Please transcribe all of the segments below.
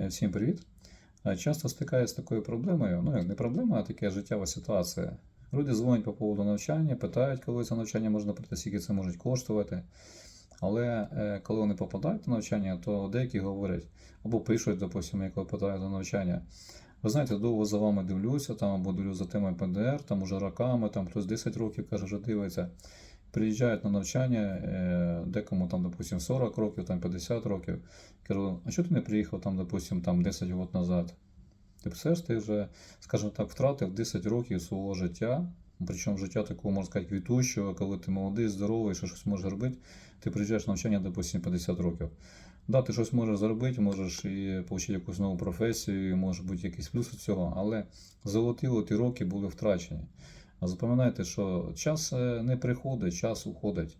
Е, Всім привіт. Е, Часто стикаюся з такою проблемою, ну як не проблема, а така життєва ситуація. Люди дзвонять по поводу навчання, питають, коли це навчання можна прийти, скільки це може коштувати. Але е, коли вони попадають на навчання, то деякі говорять або пишуть, допустимо, як попадають на навчання. Ви знаєте, довго за вами дивлюся, там або дивлюся за темою ПДР, там уже роками, там хтось 10 років каже, вже дивиться. Приїжджають на навчання, е, декому там, допустим, 40 років, там 50 років. Кажу, а чого ти не приїхав там, допустим, там 10 років назад? Ти представляєш, ти вже, скажімо так, втратив 10 років свого життя, причому життя такого, можна сказати, квітущого, коли ти молодий, здоровий, що щось можеш робити, ти приїжджаєш на навчання, допустим, 50 років. Да, ти щось можеш зробити, можеш і отримати якусь нову професію, може бути якийсь плюс від цього, але золоті ті роки були втрачені. Запам'ятайте, що час е, не приходить, час уходить.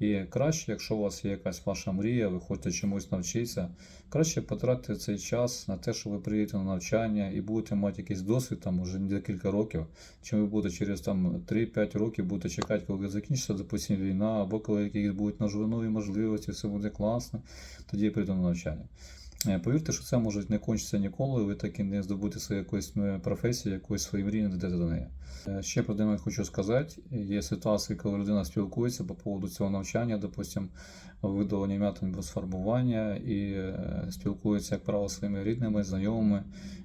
І краще, якщо у вас є якась ваша мрія, ви хочете чомусь навчитися, краще потратити цей час на те, що ви приїдете на навчання і будете мати якийсь досвід там уже декілька років, чим ви будете через там 3-5 років будете чекати, коли закінчиться, допустим, війна, або коли якісь будуть нові можливості, все буде класно, тоді я на навчання. Е, Повірте, що це може не кончитися ніколи, ви так і не здобудете своєї якоїсь е, професії, якоїсь своєї мрії, не дійдете до неї. Е, Ще про один хочу сказати: є ситуації, коли людина спілкується по поводу цього навчання, допустим, видалення м'ятин без фарбування і спілкується, як правило, своїми рідними, знайомими.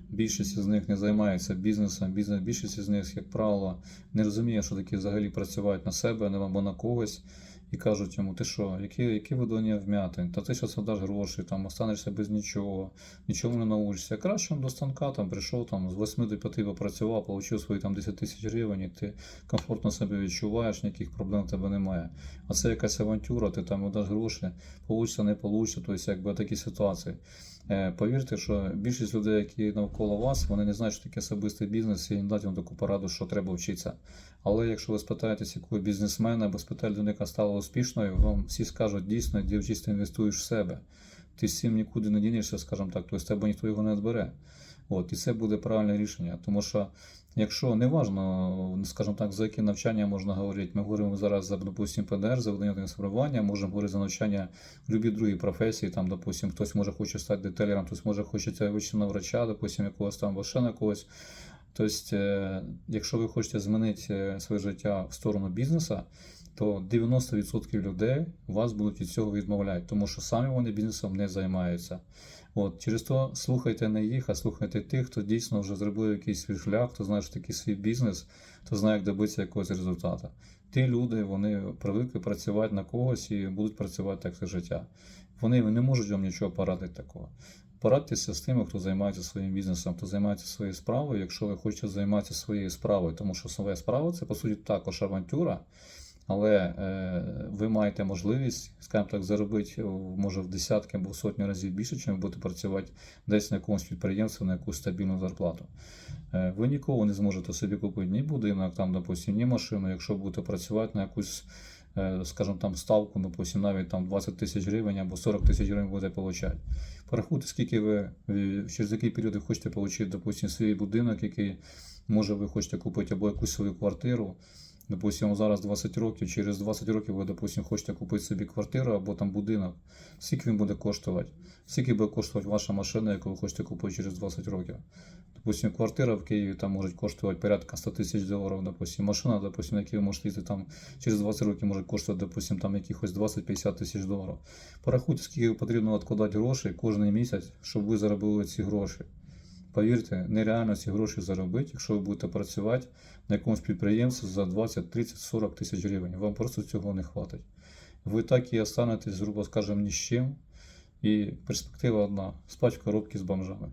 Більшість з них не займається бізнесом. Бізнес, більшість з них, як правило, не розуміє, що таке взагалі працювати на себе або на когось. І кажуть йому, ти що, які, які видання вмятин? Та ти що це даш гроші, там останешся без нічого, нічому не научишся. Краще до станка там прийшов, там з 8 до 5 попрацював, отримав свої там 10 тисяч гривень, і ти комфортно себе відчуваєш, ніяких проблем в тебе немає. А це якась авантюра, ти там даш гроші, получиться, не получиться, тобто якби такі ситуації. Е, Повірте, що більшість людей, які навколо вас, вони не знають, що таке особистий бізнес і не дати вам таку пораду, що треба вчитися. Але якщо ви спитаєтесь, якого бізнесмена або спитаєте людину, яка стала успішною, вам всі скажуть дійсно, де вчись, інвестуєш в себе. Ти з цим нікуди не дінешся, скажімо так, тобто з тебе ніхто його не відбере. От, і це буде правильне рішення. Тому що, якщо не важно, скажімо так, за які навчання можна говорити, ми говоримо зараз за, допустим, ПДР, за видання спробування, можемо говорити за навчання в будь-якій другій професії, там, допустим, хтось може хоче стати детейлером, хтось може хоче на врача, допустим, якогось там ще на когось. Тобто, е, якщо ви хочете змінити е, своє життя в сторону бізнесу, то 90% людей вас будуть від цього відмовляти, тому що самі вони бізнесом не займаються. От, через то слухайте не їх, а слухайте тих, хто дійсно вже зробив якийсь свій шлях, хто знає, що такий свій бізнес, хто знає, як добитися якогось результату. Ті люди вони привикли працювати на когось і будуть працювати так все життя. Вони не можуть вам нічого порадити такого. Порадьтеся з тими, хто займається своїм бізнесом, хто займається своєю справою, якщо ви хочете займатися своєю справою, тому що своя справа це по суті також авантюра. Але е, ви маєте можливість, скажімо так, заробити може в десятки або в сотні разів більше, ви будете працювати десь на якомусь підприємстві на якусь стабільну зарплату. Е, ви ніколи не зможете собі купити ні будинок, там, допустим, ні машину, якщо будете працювати на якусь, е, скажімо, там ставку, допустим, навіть там 20 тисяч гривень або 40 тисяч гривень будете отримати. Порахуйте, скільки ви через який період ви хочете отримати, допустим, свій будинок, який може ви хочете купити, або якусь свою квартиру. Допустимо, зараз 20 років, через 20 років ви, допустим, хочете купити собі квартиру або там будинок. Скільки він буде коштувати? Скільки буде коштувати ваша машина, яку ви хочете купити через 20 років? Допустим, квартира в Києві там може коштувати порядка 100 тисяч доларів, допустим. Машина, допустим, на якій ви можете їздити там через 20 років може коштувати, допустим, там якихось 20-50 тисяч доларів. Порахуйте, скільки потрібно відкладати грошей кожен місяць, щоб ви заробили ці гроші. Повірте, нереально ці гроші заробити, якщо ви будете працювати на якомусь підприємстві за 20, 30, 40 тисяч гривень. Вам просто цього не хватить. Ви так і останетесь, грубо скажемо, ні з чим. І перспектива одна спать в коробці з бомжами.